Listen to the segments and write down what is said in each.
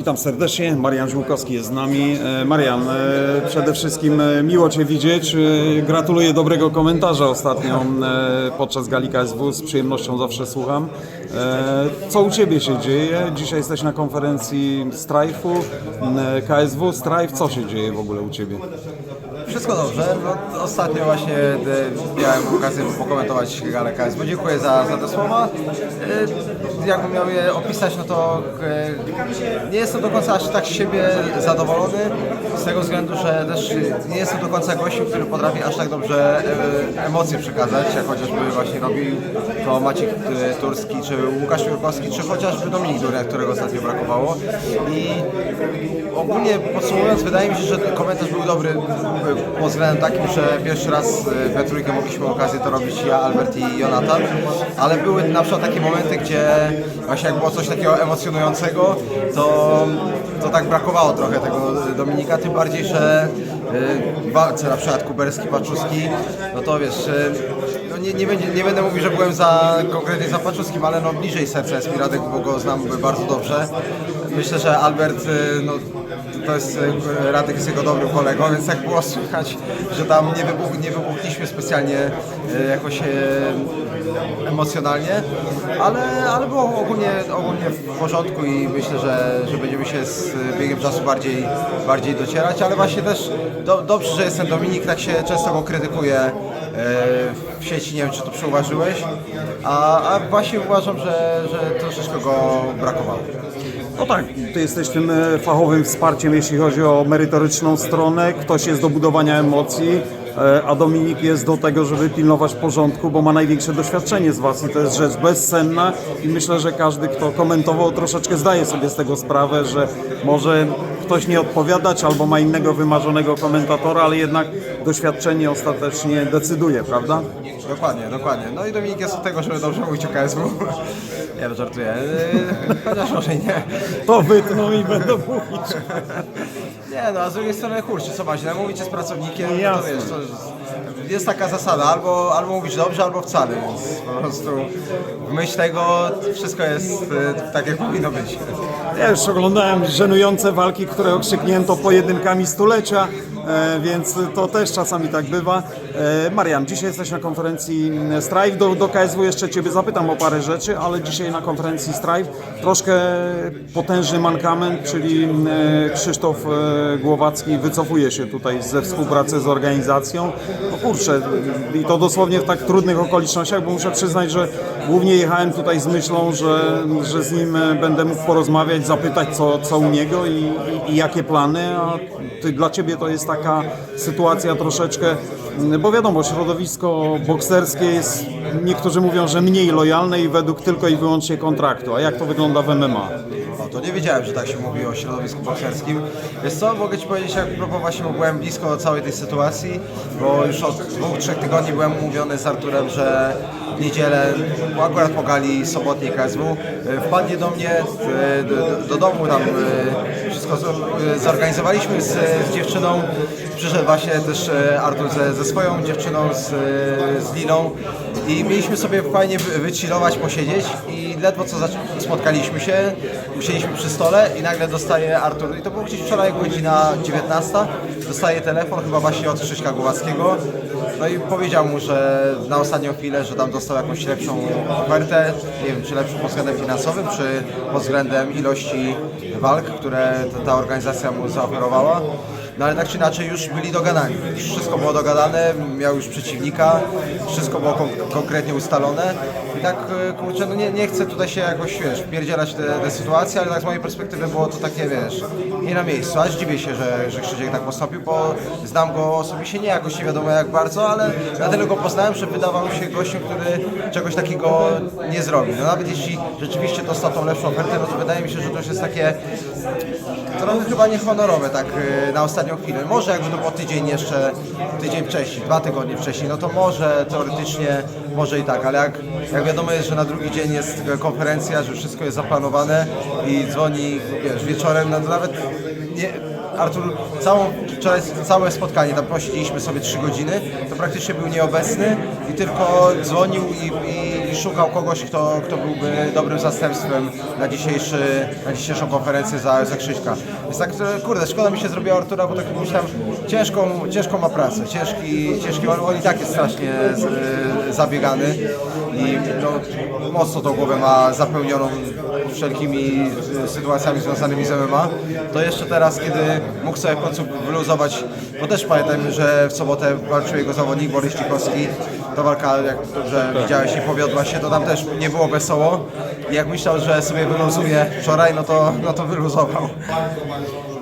Witam serdecznie, Marian Żółkowski jest z nami. E, Marian, e, przede wszystkim e, miło Cię widzieć. Gratuluję dobrego komentarza ostatnio podczas Gali KSW, z przyjemnością zawsze słucham. Co u Ciebie się dzieje? Dzisiaj jesteś na konferencji Strajfu, KSW, Strajf. Co się dzieje w ogóle u Ciebie? Wszystko dobrze. No, ostatnio właśnie miałem okazję pokomentować galę KSW. Dziękuję za, za te słowa. Jakbym miał je opisać, no to e, nie jestem do końca aż tak z siebie zadowolony. Z tego względu, że też nie jestem do końca gościem, który potrafi aż tak dobrze e, emocje przekazać, jak chociażby właśnie robił to Maciek e, Turski, czy Łukasz Jurkowski, czy chociażby Dominik Durek, którego ostatnio brakowało. I ogólnie podsumowując, wydaje mi się, że komentarz był dobry pod względem takim, że pierwszy raz we trójkę mogliśmy okazję to robić ja, Albert i Jonathan, ale były na przykład takie momenty, gdzie właśnie jak było coś takiego emocjonującego, to, to tak brakowało trochę tego Dominika, tym bardziej, że w walce na przykład Kuberski, Paczuski, no to wiesz, e, no nie, nie, będzie, nie będę mówił, że byłem za konkretnie za Paczuskim, ale no bliżej serca jest mi Radek, bo go znam bardzo dobrze. Myślę, że Albert, y, no, to jest, y, Radek jest jego dobrym kolegą, więc jak było słychać, że tam nie, wybuch, nie wybuchliśmy specjalnie y, jakoś y, emocjonalnie, ale, ale było ogólnie, ogólnie w porządku i myślę, że, że będziemy się z biegiem czasu bardziej, bardziej docierać, ale właśnie też do, dobrze, że jestem Dominik, tak się często go krytykuje w sieci, nie wiem czy to przyuważyłeś, a, a właśnie uważam, że, że troszeczkę go brakowało. No tak, Ty jesteś tym e, fachowym wsparciem, jeśli chodzi o merytoryczną stronę. Ktoś jest do budowania emocji, a Dominik jest do tego, żeby pilnować porządku, bo ma największe doświadczenie z Was i to jest rzecz bezcenna i myślę, że każdy, kto komentował, troszeczkę zdaje sobie z tego sprawę, że może ktoś nie odpowiadać albo ma innego wymarzonego komentatora, ale jednak doświadczenie ostatecznie decyduje, prawda? Dokładnie, dokładnie. No i Dominik jest od tego, żeby dobrze mówić o KSW. Nie, no żartuję. Chociaż może i nie. To wytną i będą mówić. Nie, no a z drugiej strony kurczę, co macie, no, mówicie z pracownikiem, to Jasne. wiesz, to jest taka zasada, albo, albo mówisz dobrze, albo wcale, więc po prostu w myśl tego wszystko jest y, tak, jak powinno być. Ja już oglądałem żenujące walki, które okrzyknięto pojedynkami stulecia, e, więc to też czasami tak bywa. E, Marian, dzisiaj jesteś na konferencji Strive. Do, do KSW jeszcze Ciebie zapytam o parę rzeczy, ale dzisiaj na konferencji Strive troszkę potężny mankament, czyli e, Krzysztof e, Głowacki wycofuje się tutaj ze współpracy z organizacją. No kurczę, i to dosłownie w tak trudnych okolicznościach, bo muszę przyznać, że głównie jechałem tutaj z myślą, że, że z nim e, będę mógł porozmawiać, zapytać co, co u niego i, i, jakie plany, a ty, dla Ciebie to jest taka sytuacja troszeczkę, bo wiadomo, środowisko bokserskie jest, niektórzy mówią, że mniej lojalne i według tylko i wyłącznie kontraktu, a jak to wygląda w MMA? No to nie wiedziałem, że tak się mówi o środowisku bokserskim. Wiesz co, mogę Ci powiedzieć, jak właśnie byłem blisko całej tej sytuacji, bo już od dwóch, trzech tygodni byłem umówiony z Arturem, że niedzielę, akurat po gali sobotniej KSW, y, wpadnie do mnie y, do, do domu, tam y, wszystko zorganizowaliśmy z, z dziewczyną, przyszedł właśnie też y, Artur ze, ze swoją dziewczyną, z, y, z Liną. I mieliśmy sobie fajnie wy- wychillować, posiedzieć. I ledwo co spotkaliśmy się, usiedliśmy przy stole i nagle dostaje Artur, i to było gdzieś wczoraj godzina 19, dostaje telefon chyba właśnie od Krzyśka Głowackiego, no i powiedział mu, że na ostatnią chwilę, że tam dostał jakąś lepszą ofertę, nie wiem czy lepszą pod względem finansowym, czy pod względem ilości walk, które ta organizacja mu zaoferowała. No ale tak czy inaczej już byli dogadani. Wszystko było dogadane, miał już przeciwnika, wszystko było kon konkretnie ustalone. I tak e, kurczę, no nie, nie chcę tutaj się jakoś wiesz, wpierdzielać te, te sytuacje, ale tak z mojej perspektywy było to takie wiesz, nie na miejscu. Aż dziwię się, że, że Krzysiek tak postąpił, bo znam go osobiście nie jakoś nie wiadomo jak bardzo, ale na tyle go poznałem, że wydawał mi się gościem, który czegoś takiego nie zrobi. No nawet jeśli rzeczywiście dostał tą lepszą ofertę, no to wydaje mi się, że to już jest takie trochę chyba niehonorowe tak y, na ostatnią chwilę. Może jakby to było tydzień jeszcze, tydzień wcześniej, dwa tygodnie wcześniej, no to może teoretycznie, może i tak, ale jak, jak wiadomo jest, że na drugi dzień jest konferencja, że wszystko jest zaplanowane i dzwoni, wiesz, wieczorem, no to nawet nie nie, Artur, całą, wczoraj całe spotkanie, tam posiedzieliśmy sobie 3 godziny, to praktycznie był nieobecny i tylko dzwonił i, i, i szukał kogoś, kto, kto byłby dobrym zastępstwem na, dzisiejszy, na dzisiejszą konferencję za, za Krzyśka. Więc tak, kurde, szkoda mi się zrobiła Artura, bo tak myślałem, ciężką, ciężką ma pracę, ciężki, ciężki on, on i tak jest strasznie z, e, zabiegany i no, mocno tą głowę ma zapełnioną wszelkimi e, sytuacjami związanymi z MMA, to jeszcze teraz, kiedy mógł sobie w końcu wyluzować, bo też pamiętajmy, że w sobotę walczył jego zawodnik Borys Cikowski, ta walka, jak dobrze widziałeś, nie powiodła się, to tam też nie było wesoło. I jak myślał, że sobie wyluzuje wczoraj, no to, no to wyluzował.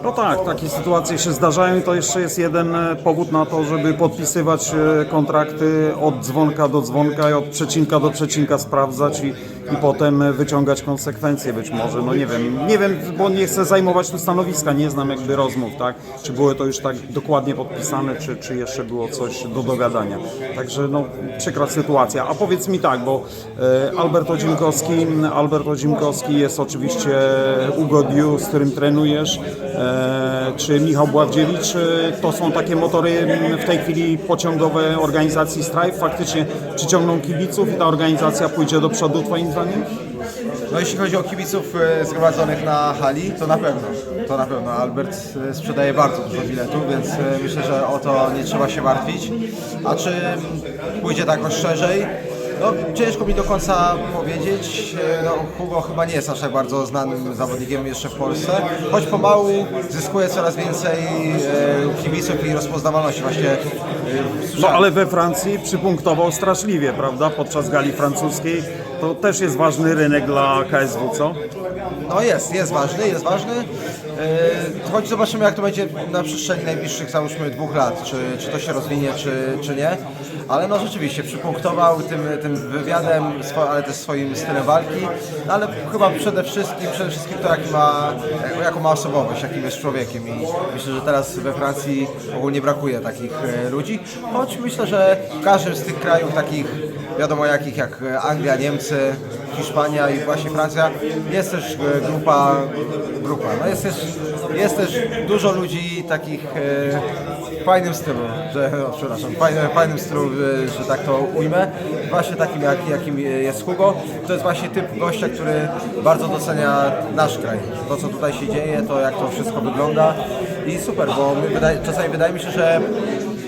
No tak, takie sytuacje się zdarzają i to jeszcze jest jeden e, powód na to, żeby podpisywać e, kontrakty od dzwonka do dzwonka i od przecinka do przecinka sprawdzać i, i potem e, wyciągać konsekwencje być może. No nie wiem, nie wiem, bo nie chcę zajmować tu stanowiska, nie znam jakby rozmów, tak? Czy było to już tak dokładnie podpisane, czy, czy jeszcze było coś do dogadania. Także no przykra sytuacja. A powiedz mi tak, bo e, Albert Odzimkowski, Albert jest oczywiście Ugodiu, z którym trenujesz, e, czy Michał Bławdziewicz, e, to są takie motory w tej chwili pociągowe organizacji Stripe, faktycznie przyciągną kibiców i ta organizacja pójdzie do przodu twoim? No jeśli chodzi o kibiców e, zgromadzonych na hali, to na pewno. To na pewno. Albert e, sprzedaje bardzo dużo biletów, więc e, myślę, że o to nie trzeba się martwić. A czy pójdzie tak jakoś szerzej? No ciężko mi do końca powiedzieć. No, Hugo chyba nie jest aż tak bardzo znanym zawodnikiem jeszcze w Polsce, choć pomału zyskuje coraz więcej e, kibiców i rozpoznawalności właśnie. e, No ale we Francji przypunktował straszliwie, prawda, podczas gali francuskiej. To też jest ważny rynek dla KSW, co? No jest, jest ważny, jest ważny. Yy, choć zobaczymy jak to będzie na przestrzeni najbliższych załóżmy dwóch lat, czy, czy to się rozwinie, czy, czy nie. Ale no rzeczywiście przypunktował tym, tym wywiadem, ale też swoim stylem walki, no, ale chyba przede wszystkim, przede wszystkim to jaki ma, jaką ma osobowość, jakim jest człowiekiem i myślę, że teraz we Francji ogólnie brakuje takich e, ludzi, choć myślę, że w każdym z tych krajów takich wiadomo jakich jak Anglia, Niemcy, Hiszpania i właśnie Francja jest też e, grupa, grupa. No jest, też, jest też dużo ludzi takich e, w fajnym stylu, że, no, przepraszam, fajnym, fajnym stylu, e, że tak to ujmę, właśnie takim jak, jakim jest Hugo. To jest właśnie typ gościa, który bardzo docenia nasz kraj. To co tutaj się dzieje, to jak to wszystko wygląda i super, bo my wydaje, czasami wydaje mi się, że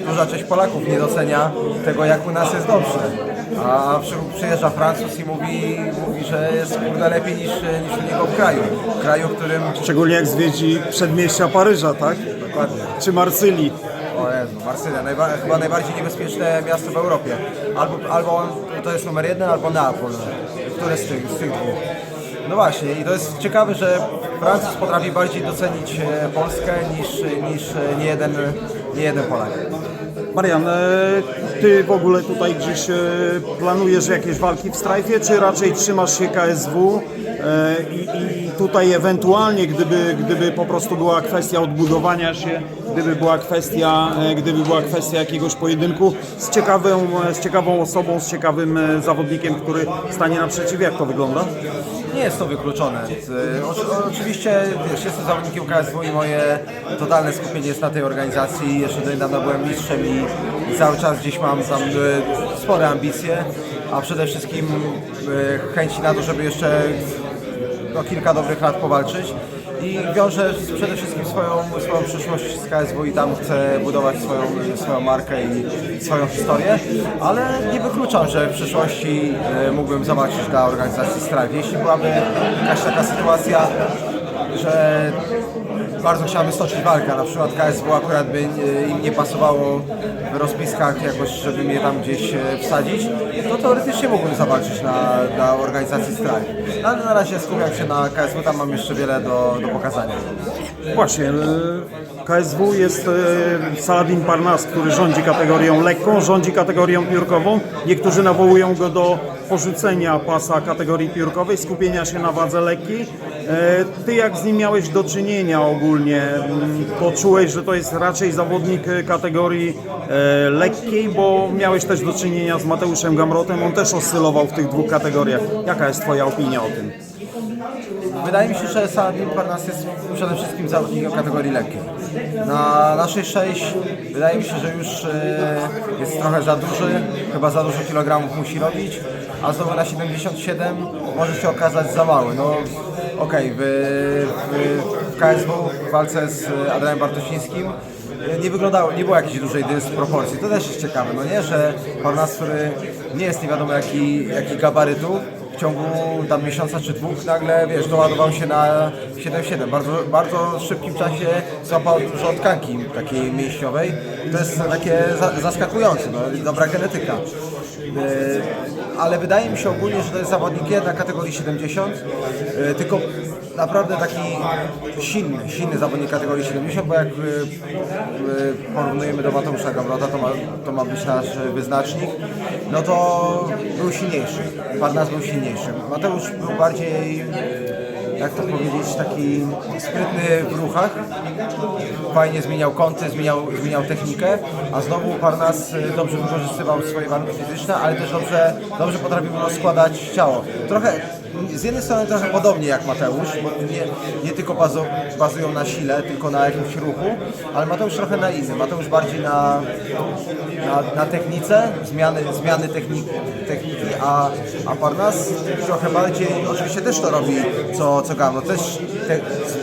duża część Polaków nie docenia tego, jak u nas jest dobrze. A przy, przyjeżdża Francuz i mówi, mówi, że jest kurde lepiej niż, niż u niego w kraju. W kraju, w którym... Szczególnie jak zwiedzi przedmieścia Paryża, tak? Dokładnie. Czy Marsylii. O Jezu, Marsylia, najba, chyba najbardziej niebezpieczne miasto w Europie. Albo, albo to jest numer jeden, albo Neapol. Które z tych, z tych dwóch. No właśnie, i to jest ciekawe, że Francuz potrafi bardziej docenić e, Polskę niż, niż e, nie jeden, nie jeden Polak. Marian, e, ty w ogóle tutaj gdzieś e, planujesz jakieś walki w strajfie, czy raczej trzymasz się KSW e, i, i tutaj ewentualnie, gdyby, gdyby po prostu była kwestia odbudowania się, gdyby była kwestia, e, gdyby była kwestia jakiegoś pojedynku z ciekawą, z ciekawą osobą, z ciekawym e, zawodnikiem, który stanie naprzeciw, jak to wygląda? Nie jest to wykluczone. O- Oczywiście wiesz, jestem zawodnikiem KSW i moje totalne skupienie jest na tej organizacji. Jeszcze do niedawna byłem mistrzem i, cały czas gdzieś mam tam e, spore ambicje, a przede wszystkim e, chęci na to, żeby jeszcze no, kilka dobrych lat powalczyć. I wiążę z- przede wszystkim swoją, swoją przyszłość z KSW i tam chcę budować swoją, swoją markę i swoją historię, ale nie wykluczam, że w przyszłości e, mógłbym zobaczyć dla organizacji Strive. Jeśli byłaby jakaś taka sytuacja, że bardzo chciałbym stoczyć walkę, na przykład KSW akurat by e, im nie pasowało w rozpiskach jakoś, żeby mnie tam gdzieś e, wsadzić, to teoretycznie mógłbym zawalczyć na, na organizacji Strive. No, ale na razie skupiam się na KSW, tam mam jeszcze wiele do, do pokazania. Właśnie, e, KSW jest Saladin Parnas, który rządzi kategorią lekką, rządzi kategorią piórkową. Niektórzy nawołują go do porzucenia pasa kategorii piórkowej, skupienia się na wadze lekkiej. E, Ty jak z nim miałeś do czynienia ogólnie? Mm, Poczułeś, że to jest raczej zawodnik e, kategorii e, lekkiej, bo miałeś też do czynienia z Mateuszem Gamrotem, on też oscylował w tych dwóch kategoriach. Jaka jest Twoja opinia o tym? wydaje mi się, że Saladin Parnas jest przede wszystkim zawodnikiem kategorii lekkiej. Na naszej 6 wydaje mi się, że już jest trochę za duży, chyba za dużo kilogramów musi robić, a znowu na 77 może się okazać za mały. No okej, w, w, w KSW w walce z Adamem Bartosińskim nie wyglądało, nie było jakiejś dużej dysproporcji. To też jest ciekawe, no nie, że Parnas, który nie jest nie wiadomo jaki, jaki gabarytu, w ciągu tam miesiąca czy dwóch nagle, wiesz, doładował się na 7-7. Bardzo, bardzo szybkim czasie złapał dużo tkanki takiej mięśniowej. To jest takie za, zaskakujące, no, dobra genetyka. Yy, ale wydaje mi się ogólnie, że to jest zawodnik jednak kategorii 70, yy, tylko naprawdę taki silny, silny zawodnik kategorii 70, bo jak yy, yy, porównujemy do Mateusza Gamrota, to ma, to ma być nasz wyznacznik, no to był silniejszy, Parnas był silniejszy. Mateusz był bardziej jak to powiedzieć, taki sprytny w ruchach. Fajnie zmieniał kąty, zmieniał, zmieniał technikę, a znowu Parnas y, dobrze wykorzystywał swoje warunki fizyczne, ale też dobrze, dobrze potrafił rozkładać ciało. Trochę, z jednej strony trochę podobnie jak Mateusz, bo nie, nie tylko bazo, bazują na sile, tylko na jakimś ruchu, ale Mateusz trochę na innym. Mateusz bardziej na, na, na technice, zmiany, zmiany techniki, techniki a, a Parnas trochę bardziej, oczywiście też to robi co, co Gamro, też te,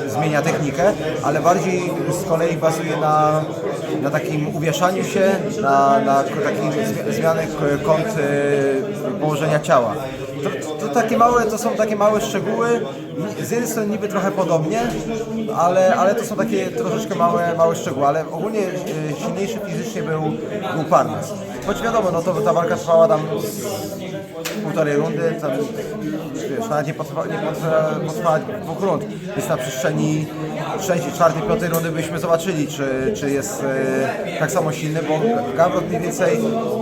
zmienia technikę, ale bardziej z kolei bazuje na, na takim uwieszaniu się, na, na zmi- zmiany kąt y, położenia ciała. Takie małe, to są takie małe szczegóły, z jednej strony niby trochę podobnie, ale, ale to są takie troszeczkę małe, małe szczegóły, ale ogólnie y, silniejszy fizycznie był, był Parnas. Choć wiadomo, no to ta walka trwała tam półtorej rundy, tam, wiesz, nawet nie potrwa dwóch rund, więc na przestrzeni trzeciej, czwartej, piątej rundy byśmy zobaczyli, czy, czy jest e, tak samo silny, bo Gamrot mniej więcej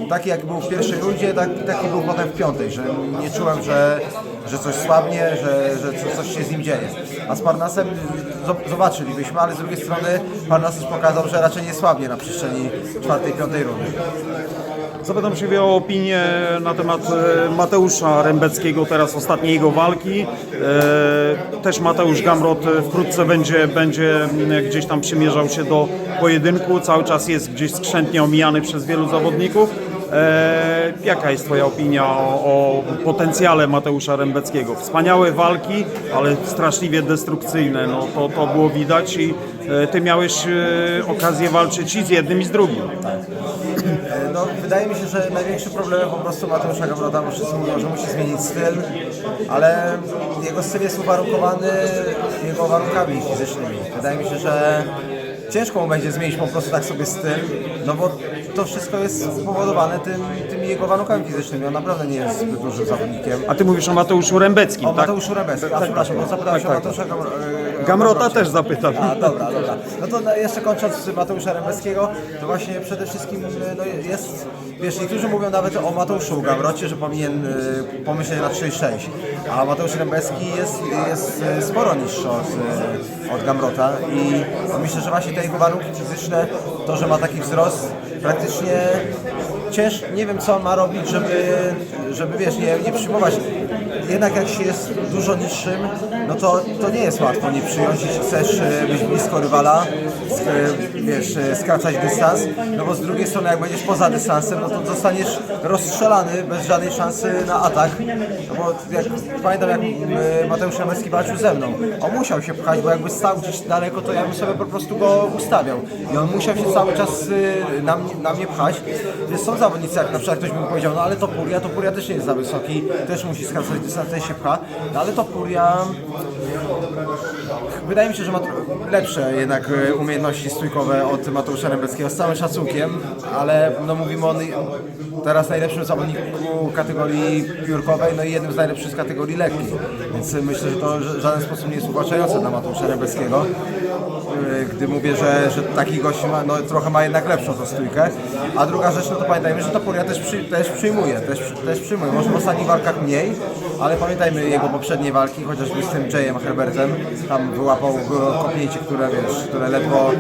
taki jak był w pierwszej rundzie, tak, taki był potem w piątej, że nie czułem, że, że coś słabnie, że, że co- coś się z nim dzieje. A z Parnasem zo- zobaczylibyśmy, ale z drugiej strony Parnas pokazał, że raczej nie słabnie na przestrzeni czwartej, piątej rundy. Zapytam Ciebie o opinię na temat e, Mateusza Rębeckiego, teraz ostatniej jego walki. E, Też Mateusz Gamrot e, wkrótce będzie, będzie m, gdzieś tam przymierzał się do pojedynku, cały czas jest gdzieś skrzętnie omijany przez wielu zawodników. Jaka jest Twoja opinia o, o potencjale Mateusza Rębeckiego? Wspaniałe walki, ale straszliwie destrukcyjne, no to, to było widać i Ty miałeś okazję walczyć i z jednym i z drugim. Wydaje mi się, że największym problemem po prostu Mateusza Gamrota, bo wszyscy mówią, że musi zmienić styl, ale jego styl jest uwarunkowany jego warunkami fizycznymi. Wydaje mi się, że ciężko mu będzie zmienić po prostu tak sobie styl, no bo to wszystko jest spowodowane tym, tymi jego warunkami fizycznymi. On naprawdę nie jest zbyt dużym zawodnikiem. A Ty mówisz o Mateuszu Rębeckim, O tak? Mateuszu Rebeskim, a przepraszam, bo zapytałem się o Mateusza e, Gamrota też zapytam. A, dobra, dobra. No to na- jeszcze kończąc z Mateusza Rembeckiego, to właśnie przede wszystkim no, jest, wiesz, niektórzy mówią nawet o Mateuszu Gamrocie, że powinien y, pomyśleć na 3-6, a Mateusz Rembecki jest, jest y, sporo niższy od, y, od Gamrota i myślę, że właśnie te jego warunki fizyczne, to, że ma taki wzrost, praktycznie cięż, nie wiem co on ma robić, żeby, żeby wiesz, nie, nie przyjmować. Jednak jak się jest dużo niższym, no to, to nie jest łatwo nie przyjąć, jeśli chcesz e, być blisko rywala, e, wiesz, e, skracać dystans, no bo z drugiej strony jak będziesz poza dystansem, no to zostaniesz rozstrzelany bez żadnej szansy na atak, no bo jak, pamiętam jak Mateusz Jamerski walczył ze mną, on musiał się pchać, bo jakby stał gdzieś daleko, to ja bym sobie po prostu go ustawiał. I on musiał się cały czas na mnie, na mnie pchać, więc są zawodnicy, jak na przykład ktoś mi powiedział, no ale Topuria, Topuria też nie jest za wysoki, też musi skracać dystans, pcha, no ale Topuria wydaje mi się, że ma lepsze jednak e, umiejętności stójkowe od Mateusza Rembeckiego, z całym szacunkiem, ale no mówimy o teraz najlepszym zawodniku kategorii piórkowej, no i jednym z najlepszych z kategorii lekkiej, więc myślę, że to w żaden sposób nie jest uwłaczające dla Mateusza Rembeckiego e, gdy mówię, że, że taki gość ma, no, trochę ma jednak lepszą tą stójkę. A druga rzecz, no to pamiętajmy, że Topuria też, przy, też przyjmuje, też, też przyjmuje. Może w ostatnich walkach mniej, ale pamiętajmy jego poprzednie walki, chociażby z tym Jayem Herbertem, tam wyłapał kopnięcie, które wiesz, które ledwo,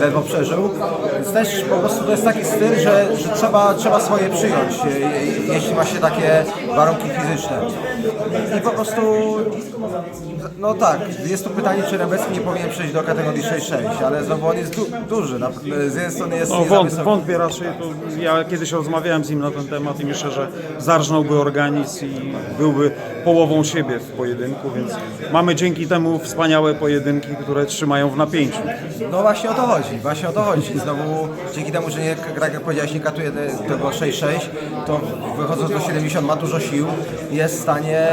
ledwo przeżył. Więc też po prostu to jest taki styl, że, że trzeba, trzeba swoje przyjąć, je- jeśli ma się takie warunki fizyczne. I po prostu No tak, jest tu pytanie, czy Rebeski nie powinien przejść do kategorii 6-6, ale znowu on jest du duży. Z jednej strony jest No, nie za wąt, wątpię raczej, ja kiedyś rozmawiałem z nim na ten temat i myślę, że zarżnąłby organizm i byłby połową siebie w pojedynku, więc mamy dzięki temu wspaniałe pojedynki, które trzymają w napięciu. No właśnie o to chodzi, właśnie o to chodzi. Znowu dzięki temu, że nie, tak jak powiedziałeś, nie katuje te- tego 6-6, to wychodząc do 70 ma dużo sił jest w stanie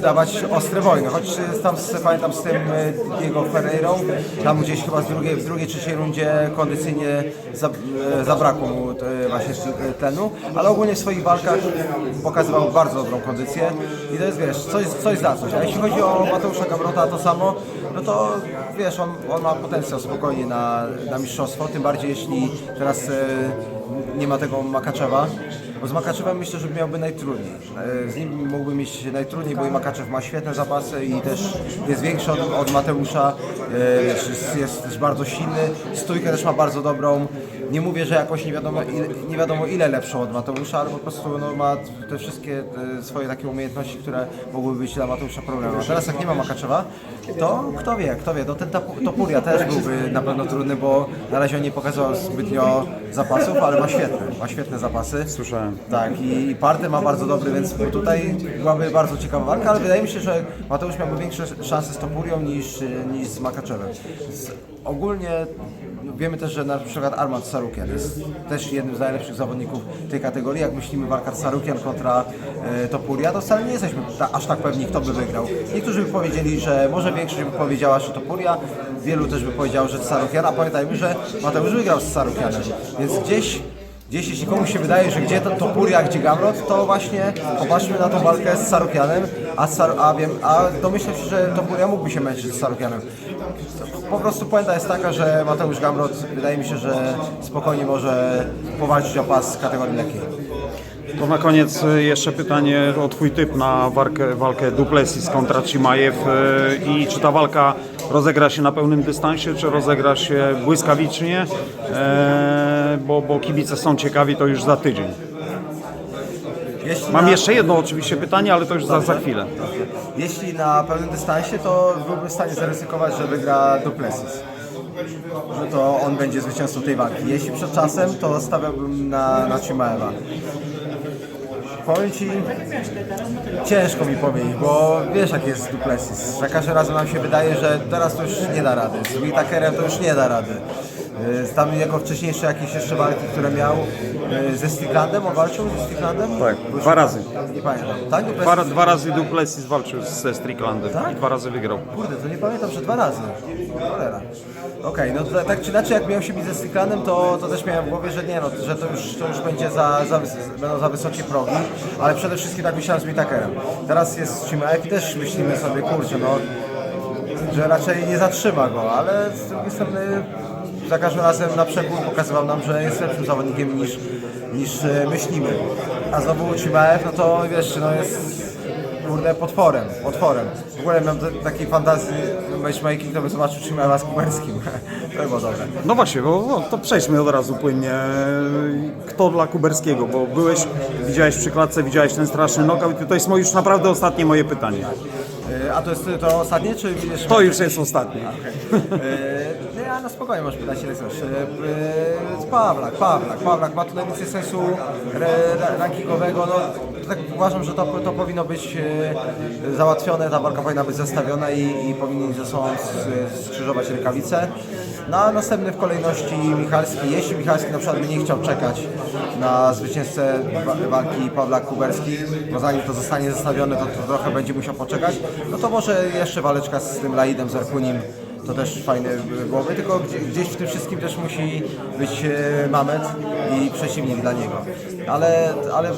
dawać ostre wojny. Choć tam, z, pamiętam z tym e, Diego Ferreirą, tam gdzieś chyba z drugiej, w drugiej, trzeciej rundzie kondycyjnie e, zabrakło mu e, właśnie tlenu, ale ogólnie w swoich walkach pokazywał bardzo dobrą kondycję i to jest, wiesz, coś, coś za coś. A jeśli chodzi o Mateusza Gamrota, to samo, no to wiesz, on, on ma potencjał spokojnie na, na mistrzostwo, tym bardziej jeśli teraz e, nie ma tego Makaczewa, bo z Makaczewem myślę, że miałby najtrudniej. E, z nim mógłby mieć najtrudniej, bo i Makaczew ma świetne zapasy i też jest większy od, od Mateusza, e, jest, jest też bardzo silny, stójkę też ma bardzo dobrą. Nie mówię, że jakoś nie wiadomo, ile, nie wiadomo ile lepszą od Mateusza, ale po prostu no, ma te wszystkie e, swoje takie umiejętności, które mogłyby być dla Mateusza problemem. A teraz jak nie ma Makaczewa, to kto wie, kto wie, no ten Topuria też byłby na pewno trudny, bo na razie on nie pokazał zbytnio zapasów, ale ma świetne, ma świetne zapasy. Słyszałem. Tak, i party ma bardzo dobry, więc tutaj byłaby bardzo ciekawa walka, ale wydaje mi się, że Mateusz miałby większe szanse z Topurią niż, niż z Makaczewem. Ogólnie wiemy też, że na przykład Armand Sarukian jest też jednym z najlepszych zawodników tej kategorii. Jak myślimy walka Sarukian kontra e, Topuria, to wcale nie jesteśmy ta, aż tak pewni, kto by wygrał. Niektórzy by powiedzieli, że może większość by powiedziała, że Topuria, wielu też by powiedziało, że Sarukian, a pamiętajmy, że Mateusz wygrał z Sarukianem, więc gdzieś Gdzieś jeśli komuś się wydaje, że gdzie to Topuria, gdzie Gamrot, to właśnie popatrzmy na tą walkę z Sarukianem, a, Sar, a, wiem, a domyślam się, że Topuria mógłby się męczyć z Sarukianem. Po prostu puenta jest taka, że Mateusz Gamrot wydaje mi się, że spokojnie może powalczyć o pas kategorii lekkiej. To na koniec y, jeszcze pytanie o Twój typ na walkę, walkę Duplessis kontra Chimaev y, i czy ta walka rozegra się na pełnym dystansie, czy rozegra się błyskawicznie, bo, bo kibice są ciekawi, to już za tydzień. Jeśli Mam na- jeszcze jedno oczywiście pytanie, ale to już za, za chwilę. Jeśli na pełnym dystansie, to byłbym w stanie zaryzykować, że wygra Duplessis. Że to on będzie zwycięzcą tej walki. Jeśli przed czasem, to stawiałbym na, na Chimaeва. Powiem Ci, ciężko mi powiedzieć, bo wiesz jak jest Duplessis. Za każdym razem nam się wydaje, że teraz to już nie da rady. Z Whittakerem to już nie da rady. Y, Tam jego wcześniejsze jakieś jeszcze walki, które miał y, ze Stricklandem, on walczył ze Stricklandem? Tak, Bo dwa razy. Nie pamiętam. Tak? Dwa, dwa razy Duplessis walczył ze Stricklandem Tak? i dwa razy wygrał. Kurde, to nie pamiętam, że dwa razy. Cholera. Okej, no to, tak czy inaczej, jak miał się bić ze Stricklandem, to, to też miałem w głowie, że nie no, że to już, to już będzie za, za, wys- będą za wysokie progi, ale przede wszystkim tak myślałem z Whittakerem. Teraz jest Chimaev i też myślimy sobie, kurczę, no, że raczej nie zatrzyma go, ale z drugiej strony za każdym razem na przekór pokazywał nam, że jest lepszym zawodnikiem niż, niż e, myślimy. A znowu Chimaev, no to wiesz, no jest kurde potworem, potworem. W ogóle miałem takiej fantazji matchmaking, to by zobaczył Chimaeva z Kuberskim. to by było dobre. No właśnie, bo, bo to przejdźmy od razu płynnie. Kto dla Kuberskiego? Bo byłeś, widziałeś przy klatce, widziałeś ten straszny knockout i to jest już naprawdę ostatnie moje pytanie. E, A to jest to ostatnie, czy jeszcze? To już jest ostatnie. E, Nie, a no spokojnie możesz pytać ile chcesz. E, e, Pawlak, Pawlak, Pawlak ma tu najwięcej sensu re, rankingowego. No, tak uważam, że to, to powinno być e, załatwione, ta walka powinna być zestawiona i, i powinni ze sobą skrzyżować rękawice. No a następny w kolejności Michalski. Jeśli Michalski na przykład by nie chciał czekać na zwycięzcę wa- walki Pawlak Kuberski, bo zanim to zostanie zestawione, to, to trochę będzie musiał poczekać, no to może jeszcze waleczka z tym Laidem Zerkunim to też fajne byłoby, tylko gdzie- gdzieś w tym wszystkim też musi być e, Mamet i przeciwnik dla niego. Ale, ale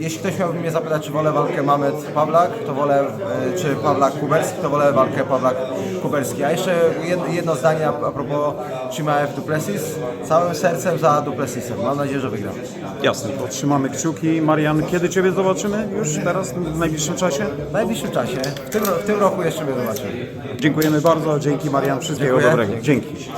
jeśli ktoś miałby mnie zapytać, czy wolę walkę Mamet-Pawlak, to wolę, e, czy Pawlak-Kuberski, to wolę walkę Pawlak-Kuberski. A jeszcze jedno, zdanie a, propos Chimaev Duplessis. Całym sercem za Duplessisem. Mam nadzieję, że wygram. Jasne, to trzymamy kciuki. Marian, kiedy Ciebie zobaczymy? Już teraz, w najbliższym czasie? W najbliższym czasie, w tym, w tym roku jeszcze mnie zobaczymy. Dziękujemy bardzo. Dzięki Marian. Wszystkiego Dziękuję. dobrego. Dzięki.